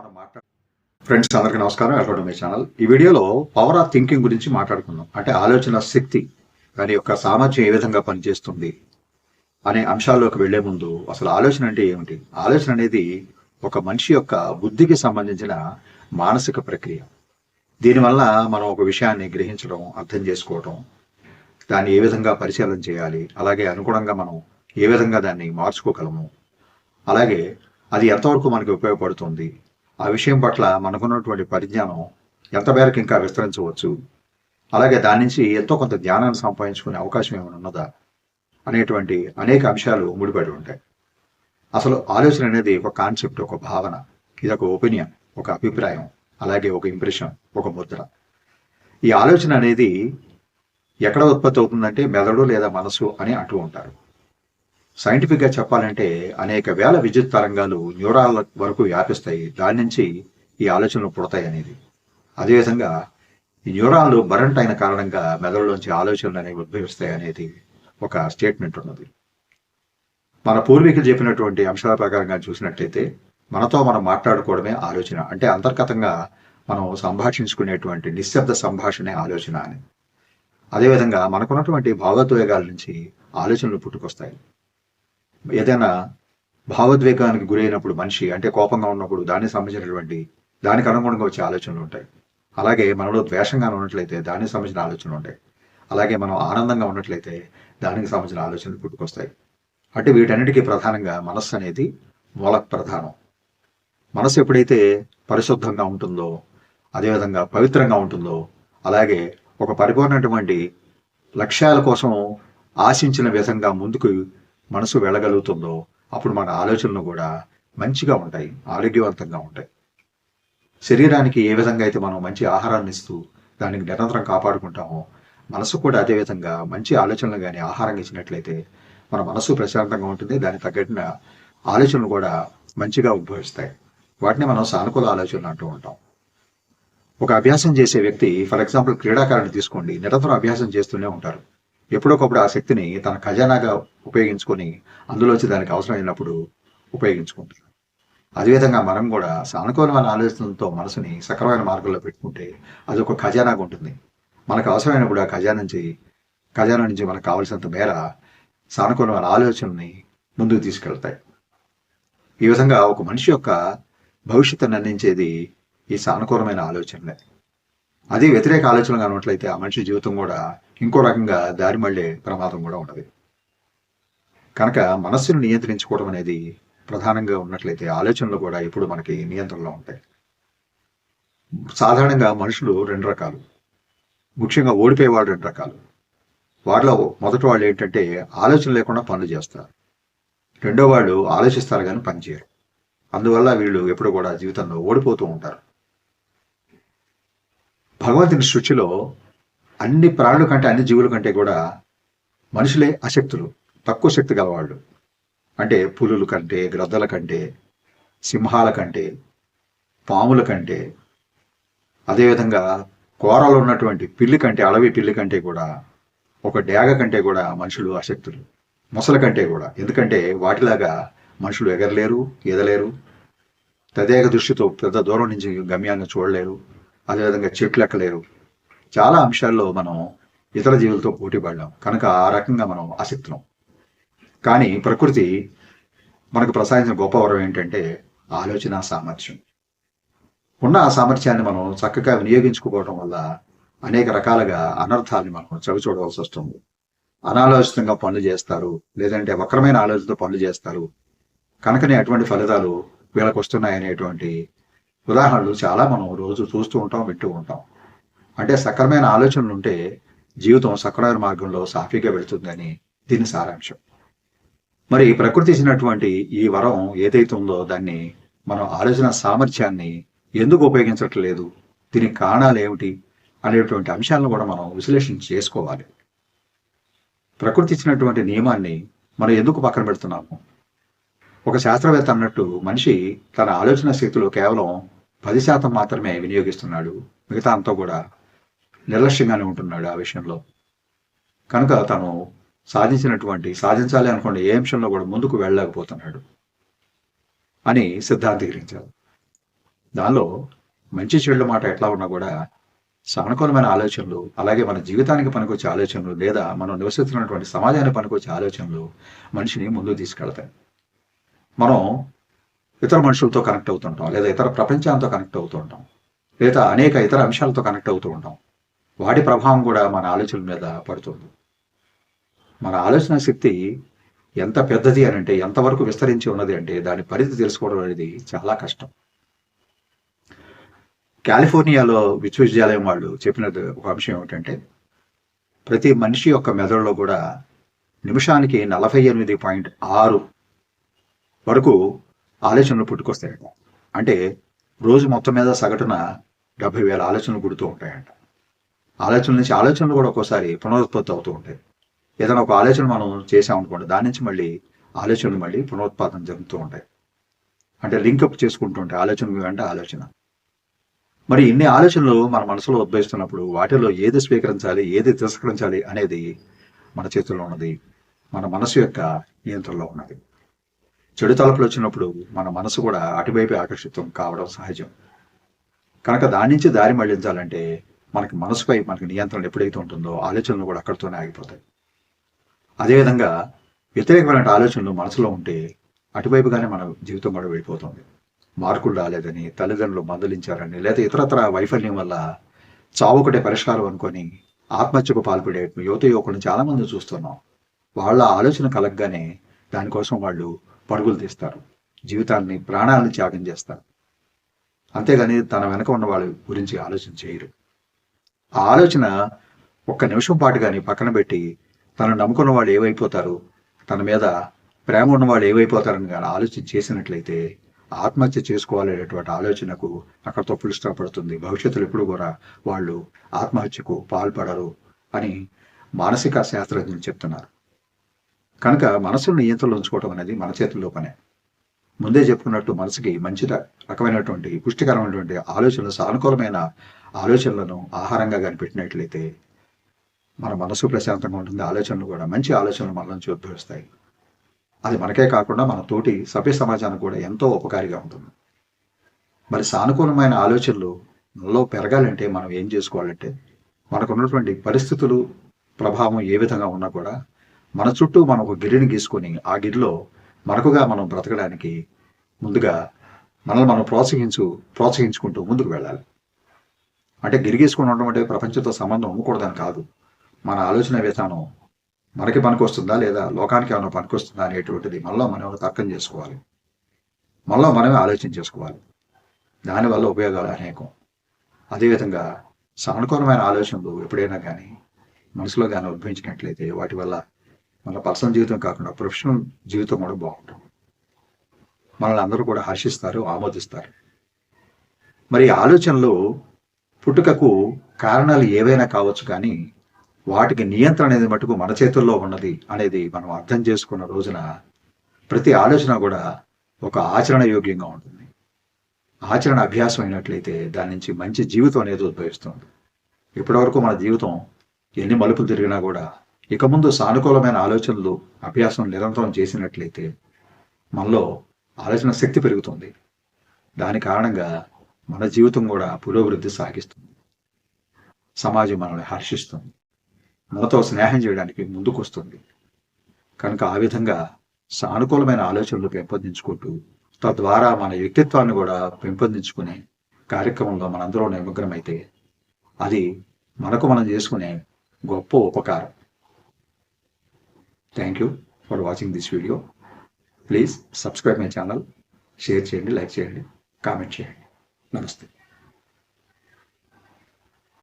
మనం ఫ్రెండ్స్ అందరికీ నమస్కారం. Welcome to my channel. ఈ వీడియోలో పవర్ ఆఫ్ థింకింగ్ గురించి మాట్లాడుకుందాం. అంటే ఆలోచన శక్తి దాని యొక్క సామర్థ్యం ఏ విధంగా పనిచేస్తుంది అనే అంశాల్లోకి వెళ్ళే ముందు అసలు ఆలోచన అంటే ఏమిటి? ఆలోచన అనేది ఒక మనిషి యొక్క బుద్ధికి సంబంధించిన మానసిక ప్రక్రియ. దీనివల్ల మనం ఒక విషయాన్ని గ్రహించడం అర్థం చేసుకోవడం దాన్ని ఏ విధంగా పరిశీలన చేయాలి అలాగే అనుగుణంగా మనం ఏ విధంగా దాన్ని మార్చుకోగలము అలాగే అది ఎంతవరకు మనకి ఉపయోగపడుతుంది ఆ విషయం పట్ల మనకున్నటువంటి పరిజ్ఞానం ఎంతమేరకు ఇంకా విస్తరించవచ్చు? అలాగే దాని నుంచి ఎంతో కొంత జ్ఞానాన్ని సంపాదించుకునే అవకాశం ఏమైనా ఉన్నదా? అనేటువంటి అనేక అంశాలు ముడిపడి ఉంటాయి. అసలు ఆలోచన అనేది ఒక కాన్సెప్ట్ ఒక భావన ఇది ఒక ఒపీనియన్ ఒక అభిప్రాయం అలాగే ఒక ఇంప్రెషన్ ఒక ముద్ర. ఈ ఆలోచన అనేది ఎక్కడ ఉత్పత్తి అవుతుందంటే మెదడు లేదా మనసు అని అంటూ ఉంటారు. సైంటిఫిక్గా చెప్పాలంటే అనేక వేల విద్యుత్ తరంగాలు న్యూరాల వరకు వ్యాపిస్తాయి. దాని నుంచి ఈ ఆలోచనలు పుడతాయి అనేది. అదేవిధంగా ఈ న్యూరాన్లు బరంట్ అయిన కారణంగా మెదడులోంచి ఆలోచనలు అనేవి ఉద్భవిస్తాయి అనేది ఒక స్టేట్మెంట్ ఉన్నది. మన పూర్వీకులు చెప్పినటువంటి అంశాల ప్రకారంగా చూసినట్లయితే మనతో మనం మాట్లాడుకోవడమే ఆలోచన. అంటే అంతర్గతంగా మనం సంభాషించుకునేటువంటి నిశ్శబ్ద సంభాషణే ఆలోచన అని. అదేవిధంగా మనకున్నటువంటి భావోద్వేగాల నుంచి ఆలోచనలు పుట్టుకొస్తాయి. ఏదైనా భావోద్వేగానికి గురైనప్పుడు మనిషి అంటే కోపంగా ఉన్నప్పుడు దానికి సంబంధించినటువంటి దానికి అనుగుణంగా వచ్చే ఆలోచనలు ఉంటాయి. అలాగే మనలో ద్వేషంగా ఉన్నట్లయితే దానికి సంబంధించిన ఆలోచనలు ఉంటాయి. అలాగే మనం ఆనందంగా ఉన్నట్లయితే దానికి సంబంధించిన ఆలోచనలు పుట్టుకొస్తాయి. అంటే వీటన్నిటికీ ప్రధానంగా మనస్సు అనేది మూల ప్రధానం. మనసు ఎప్పుడైతే పరిశుద్ధంగా ఉంటుందో అదేవిధంగా పవిత్రంగా ఉంటుందో అలాగే ఒక పరిపూర్ణటువంటి లక్ష్యాల కోసం ఆశించిన విధంగా ముందుకు మనసు వెళ్ళగలుగుతుందో అప్పుడు మన ఆలోచనలు కూడా మంచిగా ఉంటాయి ఆరోగ్యవంతంగా ఉంటాయి. శరీరానికి ఏ విధంగా అయితే మనం మంచి ఆహారాన్ని ఇస్తూ దానికి నిరంతరం కాపాడుకుంటామో మనసు కూడా అదే విధంగా మంచి ఆలోచనలు కానీ ఆహారం ఇచ్చినట్లయితే మన మనసు ప్రశాంతంగా ఉంటుంది దానికి తగ్గట్టిన ఆలోచనలు కూడా మంచిగా ఉద్భవిస్తాయి. వాటిని మనం సానుకూల ఆలోచనలు అంటూ ఉంటాం. ఒక అభ్యాసం చేసే వ్యక్తి ఫర్ ఎగ్జాంపుల్ క్రీడాకారుని తీసుకోండి నిరంతరం అభ్యాసం చేస్తూనే ఉంటారు. ఎప్పుడొకప్పుడు ఆ శక్తిని తన ఖజానాగా ఉపయోగించుకొని అందులోంచి దానికి అవసరమైనప్పుడు ఉపయోగించుకుంటారు అదేవిధంగా మనం కూడా సానుకూలమైన ఆలోచనలతో మనసుని సక్రమైన మార్గంలో పెట్టుకుంటే అది ఒక ఖజానాగా ఉంటుంది. మనకు అవసరమైనప్పుడు ఆ ఖజానా నుంచి ఖజానా నుంచి మనకు కావలసినంత మేర సానుకూలమైన ఆలోచనని ముందుకు తీసుకెళ్తాయి. ఈ విధంగా ఒక మనిషి యొక్క భవిష్యత్తు నిర్ణయించేది ఈ సానుకూలమైన ఆలోచనలే. అదే వ్యతిరేక ఆలోచనలు ఉన్నట్లయితే ఆ మనిషి జీవితం కూడా ఇంకో రకంగా దారి మళ్ళే ప్రమాదం కూడా ఉన్నది. కనుక మనస్సును నియంత్రించుకోవడం అనేది ప్రధానంగా ఉన్నట్లయితే ఆలోచనలు కూడా ఎప్పుడు మనకి నియంత్రణలో ఉంటాయి. సాధారణంగా మనుషులు రెండు రకాలు. ముఖ్యంగా ఓడిపోయేవాళ్ళు రెండు రకాలు. వాటిలో మొదటి వాళ్ళు ఏంటంటే ఆలోచన లేకుండా పనులు చేస్తారు. రెండో వాళ్ళు ఆలోచిస్తారు కానీ పనిచేయరు అందువల్ల వీళ్ళు ఎప్పుడు కూడా జీవితంలో ఓడిపోతూ ఉంటారు. భగవంతుని సృష్టిలో అన్ని ప్రాణుల కంటే అన్ని జీవుల కంటే కూడా మనుషులే అశక్తులు తక్కువ శక్తి గలవాళ్ళు. అంటే పులుల కంటే గ్రద్దల కంటే సింహాల కంటే పాముల కంటే. అదేవిధంగా కోరలో ఉన్నటువంటి పిల్లి కంటే అడవి పిల్లి కంటే కూడా ఒక డేగ కంటే కూడా మనుషులు అశక్తులు మొసల కంటే కూడా. ఎందుకంటే వాటిలాగా మనుషులు ఎగరలేరు ఎదలేరు. తదేక దృష్టితో పెద్ద దూరం నుంచి గమ్యాన్ని చూడలేరు. అదేవిధంగా చెట్లు ఎక్కలేరు. చాలా అంశాల్లో మనం ఇతర జీవులతో పోటీ పడ్డాం కనుక ఆ రకంగా మనం ఆసక్తులం. కానీ ప్రకృతి మనకు ప్రసాదించిన గొప్ప వరం ఏంటంటే ఆలోచన సామర్థ్యం. ఉన్న ఆ సామర్థ్యాన్ని మనం చక్కగా వినియోగించుకోవడం వల్ల అనేక రకాలుగా అనర్థాన్ని మనం చవి చూడవలసి వస్తుంది. అనాలోచితంగా పనులు చేస్తారు లేదంటే వక్రమైన ఆలోచనతో పనులు చేస్తారు. కనుకనే అటువంటి ఫలితాలు వీళ్ళకు వస్తున్నాయనేటువంటి ఉదాహరణలు చాలా మనం రోజు చూస్తూ ఉంటాం వింటూ ఉంటాం. అంటే సక్రమైన ఆలోచనలు ఉంటే జీవితం సక్రమైన మార్గంలో సాఫీగా వెళుతుందని దీని సారాంశం. మరి ప్రకృతి ఇచ్చినటువంటి ఈ వరం ఏదైతే ఉందో దాన్ని మనం ఆలోచన సామర్థ్యాన్ని ఎందుకు ఉపయోగించట్లేదు? దీనికి కారణాలు ఏమిటి? అనేటువంటి అంశాలను కూడా మనం విశ్లేషణ చేసుకోవాలి. ప్రకృతి ఇచ్చినటువంటి నియమాన్ని మనం ఎందుకు పక్కన పెడుతున్నాము? ఒక శాస్త్రవేత్త అన్నట్టు మనిషి తన ఆలోచన శక్తిలో కేవలం పది శాతం మాత్రమే వినియోగిస్తున్నాడు. మిగతా అంతా కూడా నిర్లక్ష్యంగానే ఉంటున్నాడు ఆ విషయంలో. కనుక తను సాధించినటువంటి సాధించాలి అనుకున్న ఏ అంశంలో కూడా ముందుకు వెళ్ళలేకపోతున్నాడు అని సిద్ధాంతీకరించారు దానిలో మంచి చెడుల మాట ఎట్లా ఉన్నా కూడా సానుకూలమైన ఆలోచనలు అలాగే మన జీవితానికి పనికొచ్చే ఆలోచనలు లేదా మనం నివసిస్తున్నటువంటి సమాజానికి పనికొచ్చే ఆలోచనలు మనిషిని ముందుకు తీసుకెళ్తాయి. మనం ఇతర మనుషులతో కనెక్ట్ అవుతుంటాం లేదా ఇతర ప్రపంచాలతో కనెక్ట్ అవుతూ ఉంటాం లేదా అనేక ఇతర అంశాలతో కనెక్ట్ అవుతూ ఉంటాం. వాటి ప్రభావం కూడా మన ఆలోచనల మీద పడుతుంది. మన ఆలోచన శక్తి ఎంత పెద్దది అని అంటే ఎంతవరకు విస్తరించి ఉన్నది అంటే దాని పరిధి తెలుసుకోవడం అనేది చాలా కష్టం. కాలిఫోర్నియాలో విశ్వవిద్యాలయం వాళ్ళు చెప్పినది ఒక అంశం ఏమిటంటే ప్రతి మనిషి యొక్క మెదడులో కూడా నిమిషానికి నలభై ఎనిమిది పాయింట్ ఆరు వరకు ఆలోచనలు పుట్టుకొస్తాయంట. అంటే రోజు మొత్తం మీద సగటున డెబ్బై వేల ఆలోచనలు పుడుతూ ఉంటాయంట. ఆలోచనల నుంచి ఆలోచనలు కూడా ఒక్కోసారి పునరుత్పత్తి అవుతూ ఉంటాయి. ఏదైనా ఒక ఆలోచన మనం చేసామనుకోండి దాని నుంచి మళ్ళీ ఆలోచనలు మళ్ళీ పునరుత్పాదన జరుగుతూ ఉంటాయి. అంటే లింకప్ చేసుకుంటూ ఉంటాయి ఆలోచన వెంట ఆలోచన. మరి ఇన్ని ఆలోచనలు మన మనసులో ఉద్భవిస్తున్నప్పుడు వాటిలో ఏది స్వీకరించాలి ఏది తిరస్కరించాలి అనేది మన చేతుల్లో ఉన్నది మన మనసు యొక్క నియంత్రణలో ఉన్నది. చెడు తలపులు వచ్చినప్పుడు మన మనసు కూడా అటువైపు ఆకర్షితం కావడం సహజం. కనుక దాని నుంచి దారి మళ్ళించాలంటే మనకి మనసుపై మనకి నియంత్రణ ఎప్పుడైతే ఉంటుందో ఆలోచనలు కూడా అక్కడితోనే ఆగిపోతాయి. అదేవిధంగా వ్యతిరేకమైన ఆలోచనలు మనసులో ఉంటే అటువైపుగానే మన జీవితం కూడా వెళ్ళిపోతుంది మార్కులు రాలేదని తల్లిదండ్రులు మందలించారని లేదా ఇతరత్ర వైఫల్యం వల్ల చావుకటే పరిష్కారం అనుకొని ఆత్మహత్యకు పాల్పడే యువత యువకులను చాలామంది చూస్తున్నాం. వాళ్ళ ఆలోచన కలగగానే దానికోసం వాళ్ళు పరుగులు తీస్తారు. జీవితాన్ని ప్రాణాలను త్యాగం చేస్తారు. అంతేగాని తన వెనక ఉన్న వాళ్ళ గురించి ఆలోచన చేయరు. ఆ ఆలోచన ఒక్క నిమిషం పాటు కానీ పక్కన పెట్టి తను నమ్ముకున్న వాళ్ళు ఏమైపోతారు తన మీద ప్రేమ ఉన్న వాళ్ళు ఏమైపోతారని కానీ ఆలోచన చేసినట్లయితే ఆత్మహత్య చేసుకోవాలనేటువంటి ఆలోచనకు అక్కడ తప్పులు ఇష్టపడుతుంది భవిష్యత్తులో ఎప్పుడు కూడా వాళ్ళు ఆత్మహత్యకు పాల్పడరు అని మానసిక శాస్త్రజ్ఞులు చెప్తున్నారు. కనుక మనసును నియంత్రణలో ఉంచుకోవడం అనేది మన చేతుల్లో పనే. ముందే చెప్పుకున్నట్టు మనసుకి మంచి రకమైనటువంటి పుష్టికరమైనటువంటి ఆలోచనలు సానుకూలమైన ఆలోచనలను ఆహారంగా కనిపెట్టినట్లయితే మన మనసు ప్రశాంతంగా ఉంటుంది ఆలోచనలు కూడా మంచి ఆలోచనలు మన నుంచి ఉద్భవిస్తాయి. అది మనకే కాకుండా మన తోటి సభ్య సమాజానికి కూడా ఎంతో ఉపకారిగా ఉంటుంది. మరి సానుకూలమైన ఆలోచనలు మనలో పెరగాలంటే మనం ఏం చేసుకోవాలంటే మనకు ఉన్నటువంటి పరిస్థితులు ప్రభావం ఏ విధంగా ఉన్నా కూడా మన చుట్టూ మనం ఒక గిరిని గీసుకొని ఆ గిరిలో మనకుగా మనం బ్రతకడానికి ముందుగా మనల్ని మనం ప్రోత్సహించు ప్రోత్సహించుకుంటూ ముందుకు వెళ్ళాలి. అంటే గిరిగేసుకుని ఉండడం అంటే ప్రపంచంతో సంబంధం ఉండకూడదని కాదు. మన ఆలోచన విధానం మనకి పనికొస్తుందా లేదా లోకానికి ఏమైనా పనికొస్తుందా అనేటువంటిది మనలో మనం తర్కం చేసుకోవాలి. మనలో మనమే ఆలోచన చేసుకోవాలి. దానివల్ల ఉపయోగాలు అనేకం. అదేవిధంగా సానుకూలమైన ఆలోచనలు ఎప్పుడైనా కానీ మనసులో కానీ ఉద్భవించినట్లయితే వాటి వల్ల మన పర్సనల్ జీవితం కాకుండా ప్రొఫెషనల్ జీవితం కూడా బాగుంటుంది. మనల్ని అందరూ కూడా హర్షిస్తారు ఆమోదిస్తారు. మరి ఈ ఆలోచనలు పుట్టుకకు కారణాలు ఏవైనా కావచ్చు కానీ వాటికి నియంత్రణ అనేది మటుకు మన చేతుల్లో ఉన్నది అనేది మనం అర్థం చేసుకున్న రోజున ప్రతి ఆలోచన కూడా ఒక ఆచరణ యోగ్యంగా ఉంటుంది. ఆచరణ అభ్యాసం అయినట్లయితే దాని నుంచి మంచి జీవితం అనేది ఉద్భవిస్తుంది. ఇప్పటివరకు మన జీవితం ఎన్ని మలుపులు తిరిగినా కూడా ఇక ముందు సానుకూలమైన ఆలోచనలు అభ్యాసం నిరంతరం చేసినట్లయితే మనలో ఆలోచన శక్తి పెరుగుతుంది. దాని కారణంగా మన జీవితం కూడా పురోభివృద్ధి సాగిస్తుంది. సమాజం మనల్ని హర్షిస్తుంది. మనతో స్నేహం చేయడానికి ముందుకొస్తుంది. కనుక ఆ విధంగా సానుకూలమైన ఆలోచనలు పెంపొందించుకుంటూ తద్వారా మన వ్యక్తిత్వాన్ని కూడా పెంపొందించుకునే కార్యక్రమంలో మనందరం నిమగ్నమైతే అది మనకు మనం చేసుకునే గొప్ప ఉపకారం. Thank you for watching this video please subscribe my channel share చేయండి లైక్ చేయండి కామెంట్ చేయండి. Namaste.